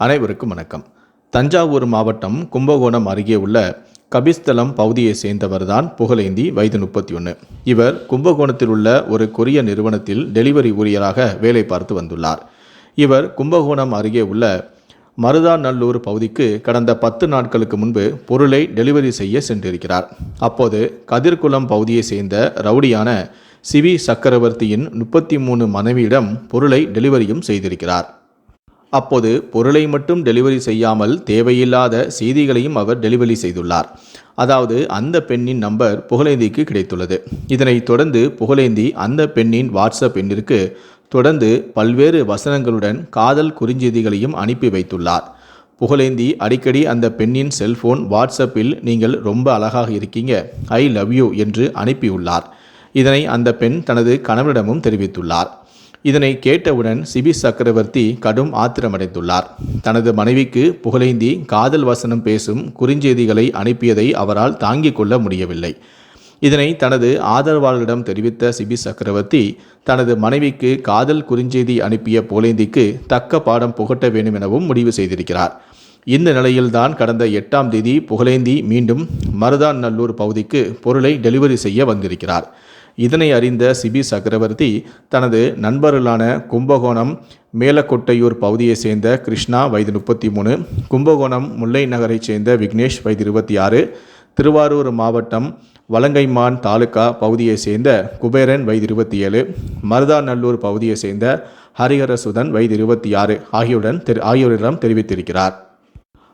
அனைவருக்கும் வணக்கம். தஞ்சாவூர் மாவட்டம் கும்பகோணம் அருகே உள்ள கபிஸ்தலம் பகுதியை சேர்ந்தவர்தான் புகழேந்தி வயது முப்பத்தி ஒன்று இவர் கும்பகோணத்தில் உள்ள ஒரு கொரிய நிறுவனத்தில் டெலிவரி ஊழியராக வேலை பார்த்து வந்துள்ளார். இவர் கும்பகோணம் அருகே உள்ள மருதாநல்லூர் பகுதிக்கு கடந்த பத்து நாட்களுக்கு முன்பு பொருளை டெலிவரி செய்ய சென்றிருக்கிறார். அப்போது கதிர்குளம் பகுதியை சேர்ந்த ரவுடியான சிவி சக்கரவர்த்தியின் முப்பத்தி மூணு மனைவியிடம் பொருளை டெலிவரியும் செய்திருக்கிறார். அப்போது பொருளை மட்டும் டெலிவரி செய்யாமல் தேவையில்லாத செய்திகளையும் அவர் டெலிவரி செய்துள்ளார். அதாவது அந்த பெண்ணின் நம்பர் புகழேந்திக்கு கிடைத்துள்ளது. இதனைத் தொடர்ந்து புகழேந்தி அந்த பெண்ணின் வாட்ஸ்அப் எண்ணிற்கு தொடர்ந்து பல்வேறு வசனங்களுடன் காதல் குறுஞ்செய்திகளையும் அனுப்பி வைத்துள்ளார். புகழேந்தி அடிக்கடி அந்த பெண்ணின் செல்போன் வாட்ஸ்அப்பில் நீங்கள் ரொம்ப அழகாக இருக்கீங்க ஐ லவ் யூ என்று அனுப்பியுள்ளார். இதனை அந்த பெண் தனது கணவனிடமும் தெரிவித்துள்ளார். இதனை கேட்டவுடன் சிபி சக்கரவர்த்தி கடும் ஆத்திரமடைந்துள்ளார். தனது மனைவிக்கு புகழேந்தி காதல் வசனம் பேசும் குறுஞ்செய்திகளை அனுப்பியதை அவரால் தாங்கிக் கொள்ள முடியவில்லை. இதனை தனது ஆதரவாளரிடம் தெரிவித்த சிபி சக்கரவர்த்தி தனது மனைவிக்கு காதல் குறுஞ்செய்தி அனுப்பிய புகழேந்திக்கு தக்க பாடம் புகட்ட வேண்டும் எனவும் முடிவு செய்திருக்கிறார். இந்த நிலையில்தான் கடந்த எட்டாம் தேதி புகழேந்தி மீண்டும் மருதான் நல்லூர் பகுதிக்கு பொருளை டெலிவரி செய்ய வந்திருக்கிறார். இதனை அறிந்த சிபி சக்கரவர்த்தி தனது நண்பர்களான கும்பகோணம் மேலக்கொட்டையூர் பகுதியைச் சேர்ந்த கிருஷ்ணா வயது முப்பத்தி மூணு கும்பகோணம் முல்லை நகரைச் சேர்ந்த விக்னேஷ் வயது இருபத்தி ஆறு திருவாரூர் மாவட்டம் வலங்கைமான் தாலுகா பகுதியைச் சேர்ந்த குபேரன் வயது இருபத்தி ஏழு மருதாநல்லூர் பகுதியைச் சேர்ந்த ஹரிஹரசுதன் வயது இருபத்தி ஆறு ஆகியோருடன் தெரி ஆகியோரிடம் தெரிவித்திருக்கிறார்.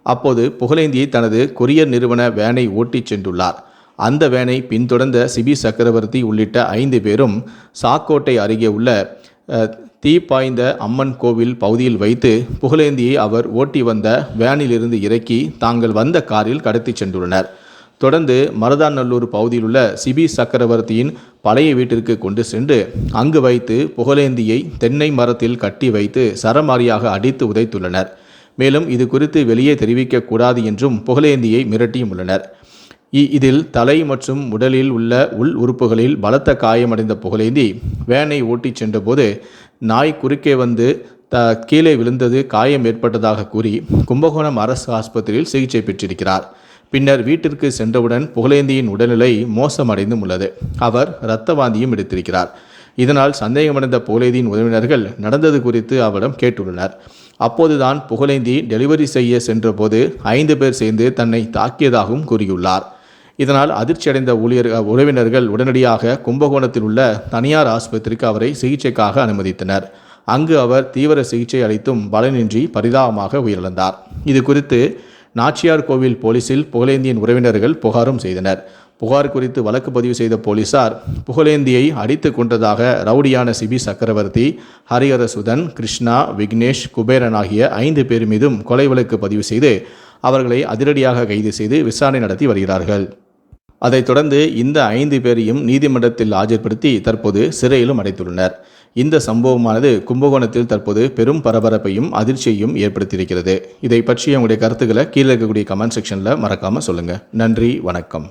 அப்போது புகழேந்தி தனது கொரியர் நிறுவன வேனை ஓட்டிச் சென்றுள்ளார். அந்த வேனை பின்தொடர்ந்த சிபி சக்கரவர்த்தி உள்ளிட்ட ஐந்து பேரும் சாக்கோட்டை அருகே உள்ள தீப்பாய்ந்த தீ பாய்ந்த அம்மன் கோவில் பகுதியில் வைத்து புகழேந்தியை அவர் ஓட்டி வந்த வேனிலிருந்து இறக்கி தாங்கள் வந்த காரில் கடத்திச் சென்றுள்ளனர். தொடர்ந்து மருதாநல்லூர் பகுதியில் உள்ள சிபி சக்கரவர்த்தியின் பழைய வீட்டிற்கு கொண்டு சென்று அங்கு வைத்து புகழேந்தியை தென்னை மரத்தில் கட்டி வைத்து சரமாரியாக அடித்து உதைத்துள்ளனர். மேலும் இது குறித்து வெளியே தெரிவிக்கக்கூடாது என்றும் புகழேந்தியை மிரட்டியும் உள்ளனர். இதில் தலை மற்றும் உடலில் உள்ள உள் உறுப்புகளில் பலத்த காயமடைந்த புகழேந்தி வேனை ஓட்டிச் சென்றபோது நாய் குறுக்கே வந்து த கீழே விழுந்தது காயம் ஏற்பட்டதாக கூறி கும்பகோணம் அரசு ஆஸ்பத்திரியில் சிகிச்சை பெற்றிருக்கிறார். பின்னர் வீட்டிற்கு சென்றவுடன் புகழேந்தியின் உடல்நிலை மோசமடைந்தும் உள்ளது. அவர் இரத்த வாந்தியும் எடுத்திருக்கிறார். இதனால் சந்தேகமடைந்த புகழேந்தியின் உறவினர்கள் நடந்தது குறித்து அவரிடம் கேட்டுள்ளனர். அப்போதுதான் புகழேந்தி டெலிவரி செய்ய சென்றபோது ஐந்து பேர் சேர்ந்து தன்னை தாக்கியதாகவும் கூறியுள்ளார். இதனால் அதிர்ச்சியடைந்த ஊழியர் உறவினர்கள் உடனடியாக கும்பகோணத்தில் உள்ள தனியார் ஆஸ்பத்திரிக்கு அவரை சிகிச்சைக்காக அனுமதித்தனர். அங்கு அவர் தீவிர சிகிச்சை அளித்தும் பலனின்றி பரிதாபமாக உயிரிழந்தார். இது குறித்து நாச்சியார் கோவில் போலீசில் புகழேந்தியின் உறவினர்கள் புகாரும் செய்தனர். புகார் குறித்து வழக்கு பதிவு செய்த போலீசார் புகழேந்தியை அடித்து கொண்டதாக ரவுடியான சிபி சக்கரவர்த்தி ஹரிஹரசுதன் கிருஷ்ணா விக்னேஷ் குபேரன் ஆகிய ஐந்து பேர் மீதும் கொலை வழக்கு பதிவு செய்து அவர்களை அதிரடியாக கைது செய்து விசாரணை நடத்தி வருகிறார்கள். அதைத் தொடர்ந்து இந்த ஐந்து பேரையும் நீதிமன்றத்தில் ஆஜர்படுத்தி தற்போது சிறையிலும் அடைத்துள்ளனர். இந்த சம்பவமானது கும்பகோணத்தில் தற்போது பெரும் பரபரப்பையும் அதிர்ச்சியையும் ஏற்படுத்தியிருக்கிறது. இதை பற்றி உங்களுடைய கருத்துக்களை கீழே இருக்கக்கூடிய கமெண்ட் செக்ஷனில் மறக்காமல் சொல்லுங்கள் நன்றி வணக்கம்.